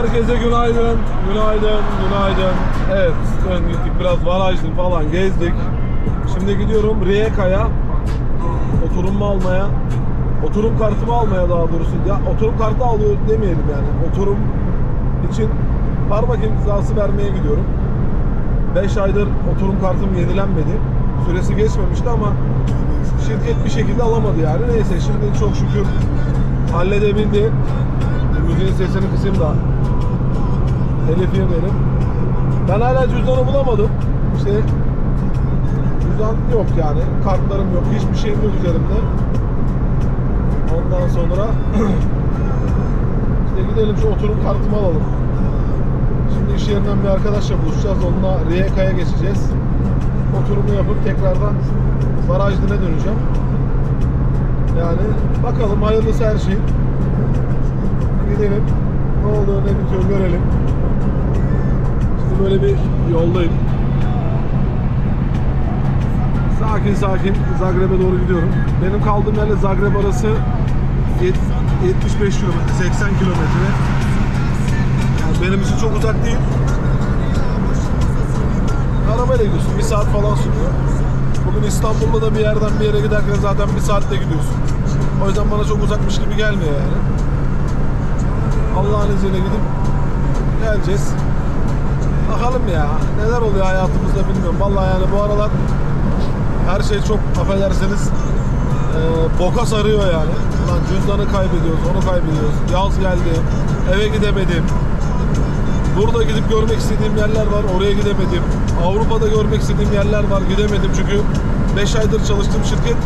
Herkese günaydın, günaydın, günaydın. Evet, dön gittik biraz barajdım falan gezdik. Şimdi gidiyorum Riyeka'ya oturum almaya. Oturum kartımı almaya daha doğrusu. Ya oturum kartı alıyor demeyelim yani. Oturum için parmak imzası vermeye gidiyorum. 5 aydır oturum kartım yenilenmedi. Süresi geçmemişti ama şirket bir şekilde alamadı yani. Neyse şimdi çok şükür halledebildi. Müziğin sesini kısayım da telif yemeyelim. Ben hala cüzdanı bulamadım. İşte cüzdan yok yani. Kartlarım yok. Hiçbir şeyim yok üzerimde. Ondan sonra işte gidelim şu oturum kartımı alalım. Şimdi iş yerinden bir arkadaşla buluşacağız. Onunla Riyeka'ya geçeceğiz. Oturumu yapıp tekrardan Barajlı'na döneceğim. Yani bakalım hayırlısı her şey. Gidelim. Ne oluyor ne bitiyor görelim. Böyle bir yoldayım. Sakin sakin Zagreb'e doğru gidiyorum. Benim kaldığım yerle Zagreb arası yet- 75 kilometre, 80 kilometre. Yani benim için çok uzak değil. Arabayla gidiyorsun. Bir saat falan sürüyor. Bugün İstanbul'da da bir yerden bir yere giderken zaten bir saatte gidiyorsun. O yüzden bana çok uzakmış gibi gelmiyor yani. Allah'ın izniyle gidip geleceğiz. Bakalım ya neler oluyor hayatımızda bilmiyorum. Vallahi yani bu aralar her şey çok affedersiniz e, boka sarıyor yani. Ulan cüzdanı kaybediyoruz, onu kaybediyoruz. Yaz geldi, eve gidemedim. Burada gidip görmek istediğim yerler var, oraya gidemedim. Avrupa'da görmek istediğim yerler var, gidemedim çünkü 5 aydır çalıştığım şirket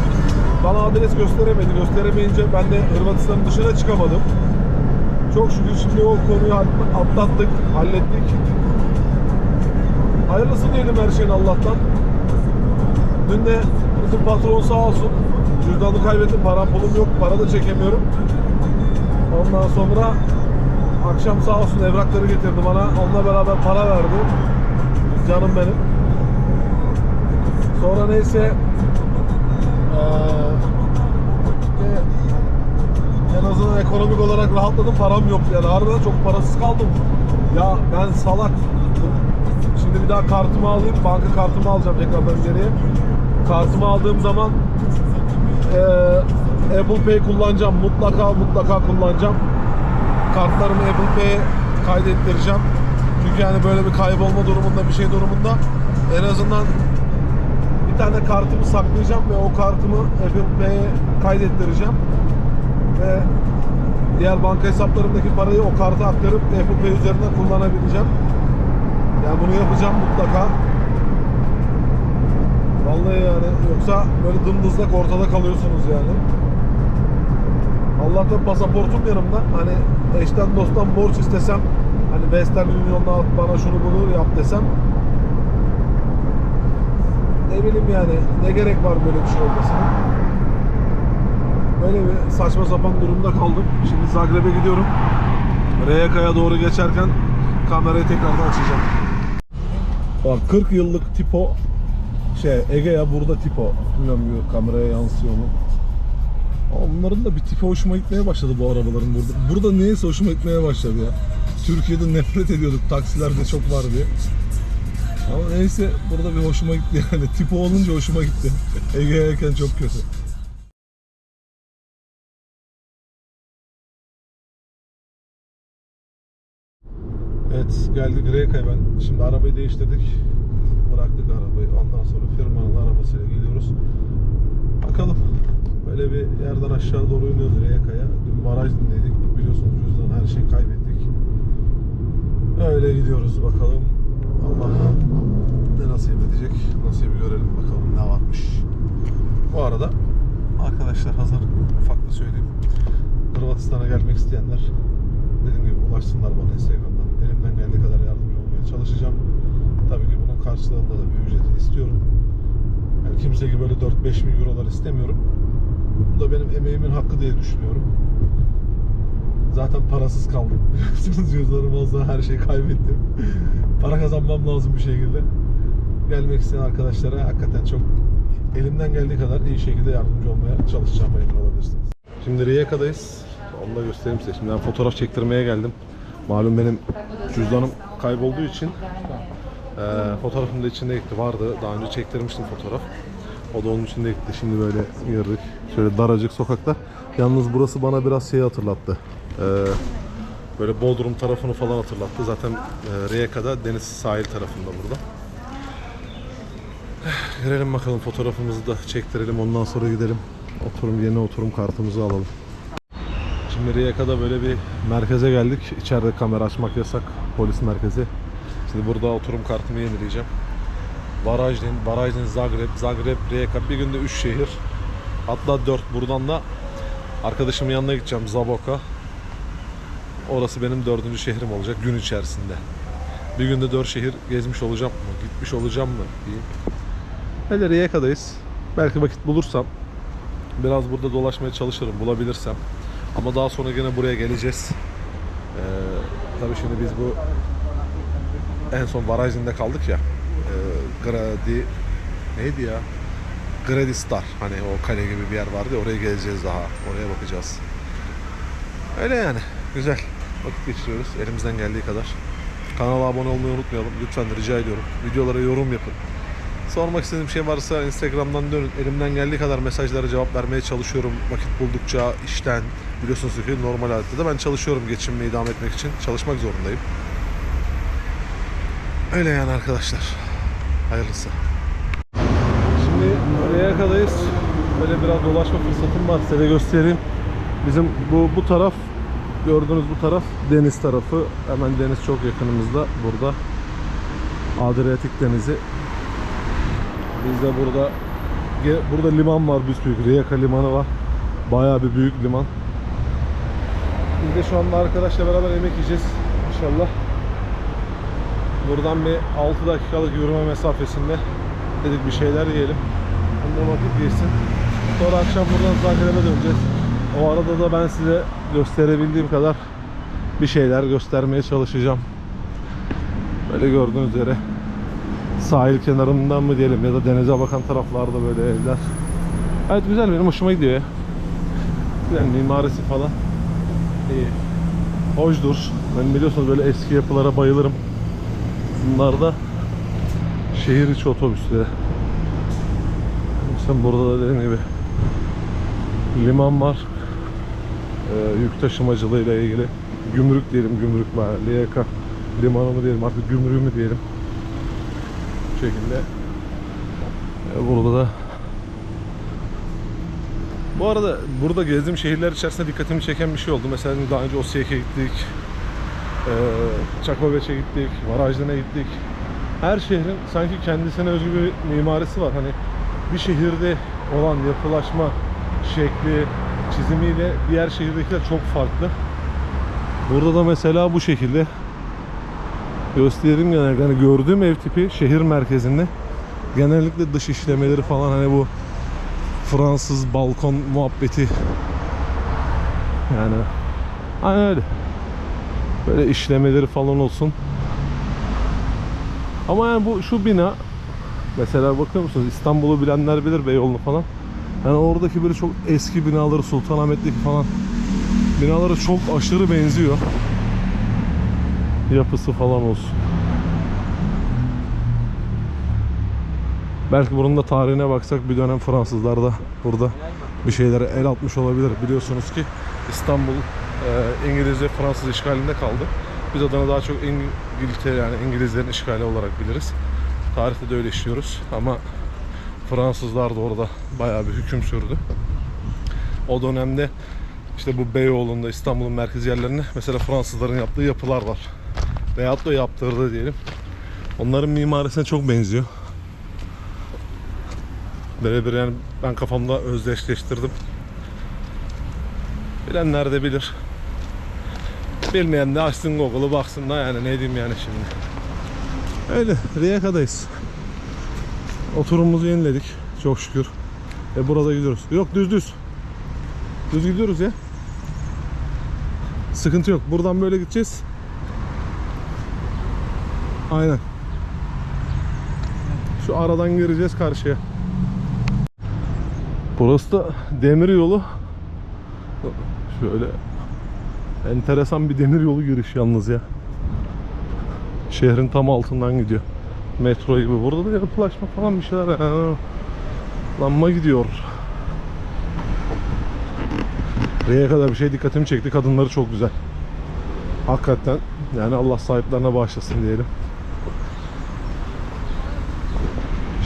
bana adres gösteremedi. Gösteremeyince ben de Hırvatistan'ın dışına çıkamadım. Çok şükür şimdi o konuyu atlattık, hallettik. Hayırlısı diyelim her şeyin Allah'tan. Dün de bizim patron sağ olsun. Cüzdanı kaybettim, param pulum yok, para da çekemiyorum. Ondan sonra akşam sağ olsun evrakları getirdi bana. Onunla beraber para verdi. Canım benim. Sonra neyse işte en azından ekonomik olarak rahatladım. Param yok yani harbiden çok parasız kaldım. Ya ben salak. Şimdi bir daha kartımı alayım. Banka kartımı alacağım tekrardan geriye. Kartımı aldığım zaman eee, Apple Pay kullanacağım. Mutlaka mutlaka kullanacağım. Kartlarımı Apple Pay'e kaydettireceğim. Çünkü yani böyle bir kaybolma durumunda bir şey durumunda en azından bir tane kartımı saklayacağım ve o kartımı Apple Pay'e kaydettireceğim. Ve diğer banka hesaplarımdaki parayı o karta aktarıp Apple Pay üzerinden kullanabileceğim. Yani bunu yapacağım mutlaka. Vallahi yani yoksa böyle dımdızlak ortada kalıyorsunuz yani. Allah'tan pasaportum yanımda. Hani eşten dosttan borç istesem hani Western Union'da at bana şunu bunu yap desem ne bileyim yani ne gerek var böyle bir şey olmasına. Böyle bir saçma sapan durumda kaldım. Şimdi Zagreb'e gidiyorum. Reyaka'ya doğru geçerken kamerayı tekrardan açacağım. Bak 40 yıllık tipo şey Egea burada tipo. Bilmiyorum kameraya yansıyor mu? Ama bunların da bir tipi hoşuma gitmeye başladı bu arabaların burada. Burada niyeyse hoşuma gitmeye başladı ya. Türkiye'de nefret ediyorduk taksilerde çok var diye. Ama neyse burada bir hoşuma gitti yani. Tipo olunca hoşuma gitti. Ege'yken çok kötü. Evet geldik Reka'ya ben. Şimdi arabayı değiştirdik. Bıraktık arabayı. Ondan sonra firmanın arabasıyla gidiyoruz. Bakalım. Böyle bir yerden aşağı doğru iniyoruz Reka'ya. Dün baraj dinledik. Biliyorsunuz cüzdan her şeyi kaybettik. Öyle gidiyoruz bakalım. Allah ne nasip edecek. Nasibi görelim bakalım ne varmış. Bu arada arkadaşlar hazır ufak da söyleyeyim. Hırvatistan'a gelmek isteyenler dediğim gibi ulaşsınlar bana Instagram'dan. Elimden geldiği kadar yardımcı olmaya çalışacağım. Tabii ki bunun karşılığında da bir ücreti istiyorum. Yani kimse gibi böyle 4-5 bin eurolar istemiyorum. Bu da benim emeğimin hakkı diye düşünüyorum. Zaten parasız kaldım. Biliyorsunuz cüzdanım olsa her şeyi kaybettim. Para kazanmam lazım bir şekilde. Gelmek isteyen arkadaşlara hakikaten çok elimden geldiği kadar iyi şekilde yardımcı olmaya çalışacağım emin olabilirsiniz. Şimdi Riyaka'dayız. Onu da göstereyim size. Şimdi ben fotoğraf çektirmeye geldim. Malum benim cüzdanım kaybolduğu için e, fotoğrafım da içinde gitti. Vardı. Daha önce çektirmiştim fotoğraf. O da onun içinde gitti. Şimdi böyle girdik. Şöyle daracık sokaklar. Yalnız burası bana biraz şeyi hatırlattı. E, böyle Bodrum tarafını falan hatırlattı. Zaten e, Rijeka'da deniz sahil tarafında burada. Girelim bakalım fotoğrafımızı da çektirelim. Ondan sonra gidelim. Oturum yeni oturum kartımızı alalım. Şimdi Rijeka'da böyle bir merkeze geldik. İçeride kamera açmak yasak. Polis merkezi. Şimdi burada oturum kartımı yenileyeceğim. Varajdin, Varajdin, Zagreb, Zagreb, Rijeka. Bir günde 3 şehir. Hatta 4. Buradan da arkadaşımın yanına gideceğim. Zaboka. Orası benim dördüncü şehrim olacak gün içerisinde. Bir günde 4 şehir gezmiş olacağım mı? Gitmiş olacağım mı? diyeyim. Öyle Rijeka'dayız. Belki vakit bulursam biraz burada dolaşmaya çalışırım bulabilirsem. Ama daha sonra gene buraya geleceğiz. Ee, tabii şimdi biz bu en son Varajdin'de kaldık ya. Ee, Gradi neydi ya? Grady Star. Hani o kale gibi bir yer vardı ya oraya geleceğiz daha. Oraya bakacağız. Öyle yani. Güzel. Vakit geçiriyoruz elimizden geldiği kadar. Kanala abone olmayı unutmayalım. Lütfen rica ediyorum. Videolara yorum yapın. Sormak istediğim şey varsa Instagram'dan dönün. Elimden geldiği kadar mesajlara cevap vermeye çalışıyorum. Vakit buldukça işten biliyorsunuz ki normal hayatta da ben çalışıyorum geçinmeyi devam etmek için. Çalışmak zorundayım. Öyle yani arkadaşlar. Hayırlısı. Şimdi Rijeka'dayız. Böyle biraz dolaşma fırsatım var. Size de göstereyim. Bizim bu bu taraf gördüğünüz bu taraf deniz tarafı. Hemen deniz çok yakınımızda burada. Adriyatik Denizi. Biz de burada burada liman var büyük Rijeka limanı var. Bayağı bir büyük liman. Biz de şu anda arkadaşla beraber yemek yiyeceğiz inşallah. Buradan bir 6 dakikalık yürüme mesafesinde dedik bir şeyler yiyelim. Ondan vakit geçsin. Sonra akşam buradan Zagreb'e döneceğiz. O arada da ben size gösterebildiğim kadar bir şeyler göstermeye çalışacağım. Böyle gördüğünüz üzere sahil kenarından mı diyelim ya da denize bakan taraflarda böyle evler. Evet güzel benim hoşuma gidiyor ya. Güzel mimarisi falan. İyi. Hoşdur. Ben biliyorsunuz böyle eski yapılara bayılırım. Bunlar da şehir içi otobüsleri. Sen burada da dediğim gibi liman var. Ee, yük taşımacılığıyla ilgili gümrük diyelim gümrük var. Liyaka limanı mı diyelim artık gümrüğü mü diyelim. Şekilde. Ee, burada da bu arada burada gezdiğim şehirler içerisinde dikkatimi çeken bir şey oldu. Mesela daha önce Osijek'e gittik. Ee, Çakoveç'e gittik. Varajdin'e gittik. Her şehrin sanki kendisine özgü bir mimarisi var. Hani bir şehirde olan yapılaşma şekli, çizimiyle diğer şehirdekiler çok farklı. Burada da mesela bu şekilde göstereyim genellikle. Hani gördüğüm ev tipi şehir merkezinde. Genellikle dış işlemeleri falan hani bu Fransız balkon muhabbeti. Yani aynen öyle. Böyle işlemeleri falan olsun. Ama yani bu şu bina mesela bakıyor musunuz? İstanbul'u bilenler bilir Beyoğlu'nu falan. Yani oradaki böyle çok eski binaları Sultanahmet'teki falan binalara çok aşırı benziyor yapısı falan olsun Belki bunun da tarihine baksak bir dönem Fransızlar da burada bir şeylere el atmış olabilir. Biliyorsunuz ki İstanbul e, İngiliz ve Fransız işgalinde kaldı. Biz adına daha çok İngiltere yani İngilizlerin işgali olarak biliriz. Tarihte de öyle işliyoruz ama Fransızlar da orada bayağı bir hüküm sürdü. O dönemde işte bu Beyoğlu'nda İstanbul'un merkez yerlerinde mesela Fransızların yaptığı yapılar var. Veyahut da yaptırdı diyelim. Onların mimarisine çok benziyor. Birebir yani ben kafamda özdeşleştirdim. Bilenler de bilir. Bilmeyen de açsın Google'ı baksın da yani ne diyeyim yani şimdi. Öyle Rijeka'dayız. Oturumumuzu yeniledik çok şükür. E burada gidiyoruz. Yok düz düz. Düz gidiyoruz ya. Sıkıntı yok. Buradan böyle gideceğiz. Aynen. Şu aradan gireceğiz karşıya. Burası da demir yolu. Şöyle Enteresan bir demir yolu giriş yalnız ya. Şehrin tam altından gidiyor. Metro gibi. Burada da yapılaşma falan bir şeyler. Ha. Lanma gidiyor. R'ye kadar bir şey dikkatimi çekti. Kadınları çok güzel. Hakikaten yani Allah sahiplerine bağışlasın diyelim.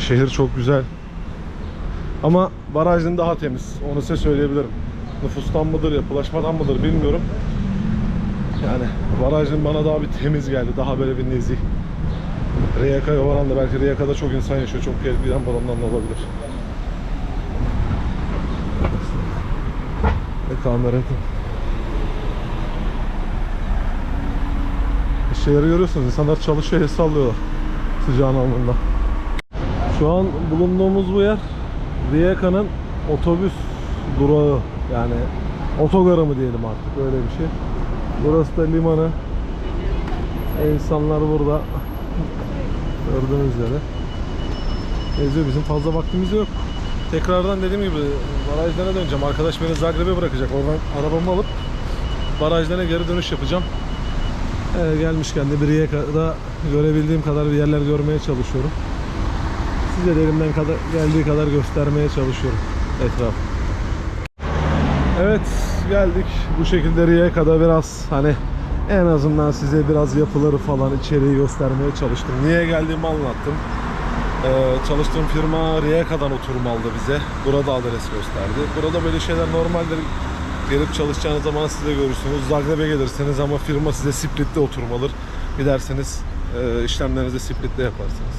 Şehir çok güzel. Ama barajın daha temiz. Onu size söyleyebilirim. Nüfustan mıdır, yapılaşmadan mıdır bilmiyorum. Yani barajın bana daha bir temiz geldi. Daha böyle bir nezih. Riyaka'ya oranla belki Riyaka'da çok insan yaşıyor. Çok giden var ondan da olabilir. Ve kamera Şeyleri görüyorsunuz. insanlar çalışıyor, el sallıyorlar. Sıcağın alnında. Şu an bulunduğumuz bu yer Riyaka'nın otobüs durağı yani otogarı mı diyelim artık öyle bir şey. Burası da limanı. İnsanlar burada gördüğünüz üzere. Geziyor bizim fazla vaktimiz yok. Tekrardan dediğim gibi barajlara döneceğim. Arkadaş beni Zagreb'e bırakacak. Oradan arabamı alıp barajlara geri dönüş yapacağım. Ee, gelmişken de bir Riyaka'da görebildiğim kadar bir yerler görmeye çalışıyorum. Size de elimden kadar, geldiği kadar göstermeye çalışıyorum etraf. Evet geldik bu şekilde Riyaka'da biraz hani en azından size biraz yapıları falan içeriği göstermeye çalıştım. Niye geldiğimi anlattım. Ee, çalıştığım firma Riyaka'dan oturum aldı bize. Burada adres gösterdi. Burada böyle şeyler normaldir. Gelip çalışacağınız zaman siz de görürsünüz. Zagreb'e gelirseniz ama firma size Split'te oturum alır. Giderseniz e, işlemlerinizi Split'te yaparsınız.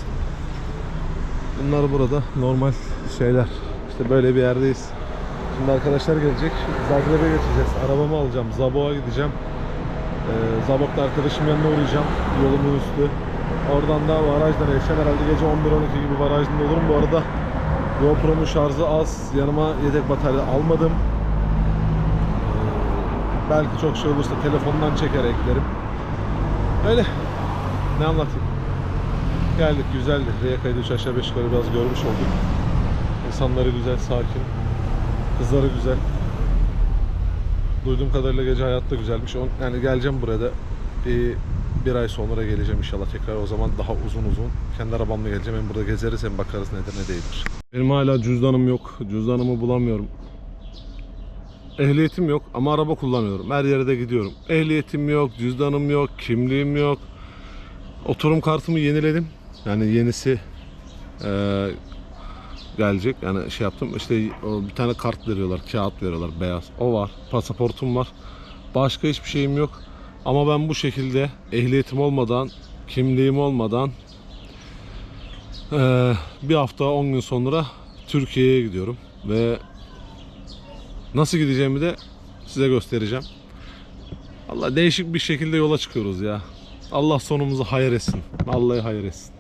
Bunlar burada normal şeyler. İşte böyle bir yerdeyiz. Şimdi arkadaşlar gelecek. Zagreb'e geçeceğiz. Arabamı alacağım. Zabo'a gideceğim. Ee, Zabok'ta arkadaşım yanına uğrayacağım. Yolumun üstü. Oradan da barajdan erişeceğim. Herhalde gece 11-12 gibi barajda olurum. Bu arada GoPro'nun şarjı az. Yanıma yedek batarya almadım. Ee, belki çok şey olursa telefondan çeker eklerim. Öyle. Ne anlatayım? Geldik güzeldi. Riyaka'yı da üç aşağı beş yukarı biraz görmüş olduk. İnsanları güzel, sakin. Kızları güzel. Duyduğum kadarıyla gece hayatta güzelmiş. Yani geleceğim buraya da bir, bir ay sonra geleceğim inşallah tekrar. O zaman daha uzun uzun kendi arabamla geleceğim. Hem burada gezeriz hem bakarız nedir ne değildir. Benim hala cüzdanım yok. Cüzdanımı bulamıyorum. Ehliyetim yok ama araba kullanıyorum. Her yere de gidiyorum. Ehliyetim yok, cüzdanım yok, kimliğim yok. Oturum kartımı yeniledim. Yani yenisi eee, gelecek. Yani şey yaptım. İşte o bir tane kart veriyorlar, kağıt veriyorlar beyaz. O var. Pasaportum var. Başka hiçbir şeyim yok. Ama ben bu şekilde ehliyetim olmadan, kimliğim olmadan eee, bir hafta 10 gün sonra Türkiye'ye gidiyorum ve nasıl gideceğimi de size göstereceğim. Allah değişik bir şekilde yola çıkıyoruz ya. Allah sonumuzu hayır etsin. Vallahi hayır etsin.